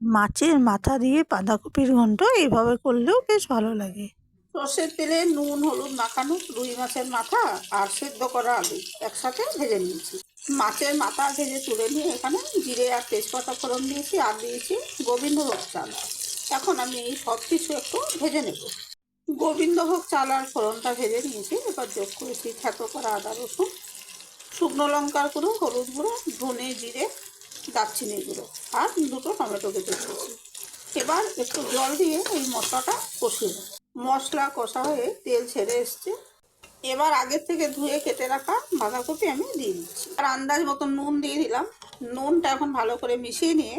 মাছের মাথা দিয়ে বাঁধাকপির ঘন্ট এইভাবে করলেও বেশ ভালো লাগে। সর্ষের তেলে নুন, হলুদ মাখানো রুই মাছের মাথা আর সেদ্ধ করা আলু একসাথে ভেজে নিয়েছি। মাছের মাথা ভেজে তুলে নিয়ে এখানে জিরে আর তেজপাতা ফোড়ন দিয়েছি আর দিয়েছি গোবিন্দভোগ চাল। এখন আমি এই সব কিছু একটু ভেজে নেব। গোবিন্দভোগ চাল আর ফোড়নটা ভেজে নিয়েছি। এবার যোগ করেছি থেতো করা আদা রসুন, শুকনো লঙ্কার গুঁড়ো, হলুদ গুঁড়ো, ধনে জিরে দারচিনি গুঁড়ো? আর দুটো টমেটো কেটে দিয়েছি। এবার একটু জল দিয়ে এই মশলাটা কষিয়ে নেব। মশলা কষা হয়ে তেল ছেড়ে এসছে। এবার আগের থেকে ধুয়ে কেটে রাখা বাঁধাকপি আমি দিয়ে দিচ্ছি। আর আন্দাজ মতো নুন দিয়ে দিলাম। নুনটা এখন ভালো করে মিশিয়ে নিয়ে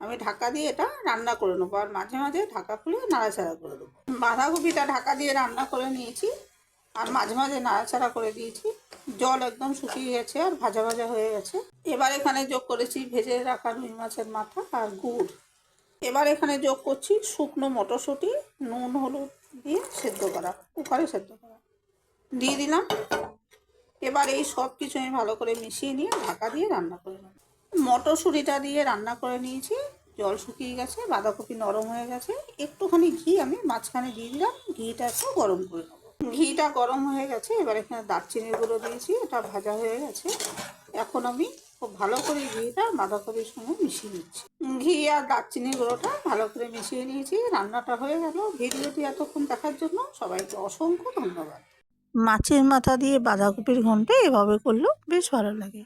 আমি ঢাকা দিয়ে এটা রান্না করে নেব। আর মাঝে মাঝে ঢাকা খুলে নাড়াচাড়া করে দেবো। বাঁধাকপিটা ঢাকা দিয়ে রান্না করে নিয়েছি। আর মাঝে মাঝে নাড়াচাড়া করে দিয়েছি। জল একদম শুকিয়ে গেছে আর ভাজা ভাজা হয়ে গেছে। এবার এখানে যোগ করেছি ভেজে রাখা রুই মাছের মাথা আর গুড়। এবার এখানে যোগ করছি শুকনো মটরশুঁটি, নুন, হলুদ দিয়ে সেদ্ধ করা, কুকারে সেদ্ধ করা। দিয়ে দিলাম। এবার এই সব কিছু আমি ভালো করে মিশিয়ে নিয়ে ঢাকা দিয়ে রান্না করে নেব। মটরশুঁটিটা দিয়ে রান্না করে নিয়েছি। জল শুকিয়ে গেছে, বাঁধাকপি নরম হয়ে গেছে। একটুখানি ঘি আমি মাঝখানে দিয়ে দিলাম। ঘিটা একটু গরম করে নেব। ঘিটা গরম হয়ে গেছে, এবার এখানে দারচিনির গুঁড়ো দিয়েছি, এটা ভাজা হয়ে গেছে। এখন আমি খুব ভালো করে ঘিটা বাঁধাকপির সঙ্গে মিশিয়ে নিচ্ছি। ঘি আর দারচিনির গুঁড়োটা ভালো করে মিশিয়ে নিয়েছি, রান্নাটা হয়ে গেল। ভিডিওটি এতক্ষণ দেখার জন্য সবাইকে অসংখ্য ধন্যবাদ। মাছের মাথা দিয়ে বাঁধাকপির ঘন্টে এভাবে করলেও বেশ ভালো লাগে।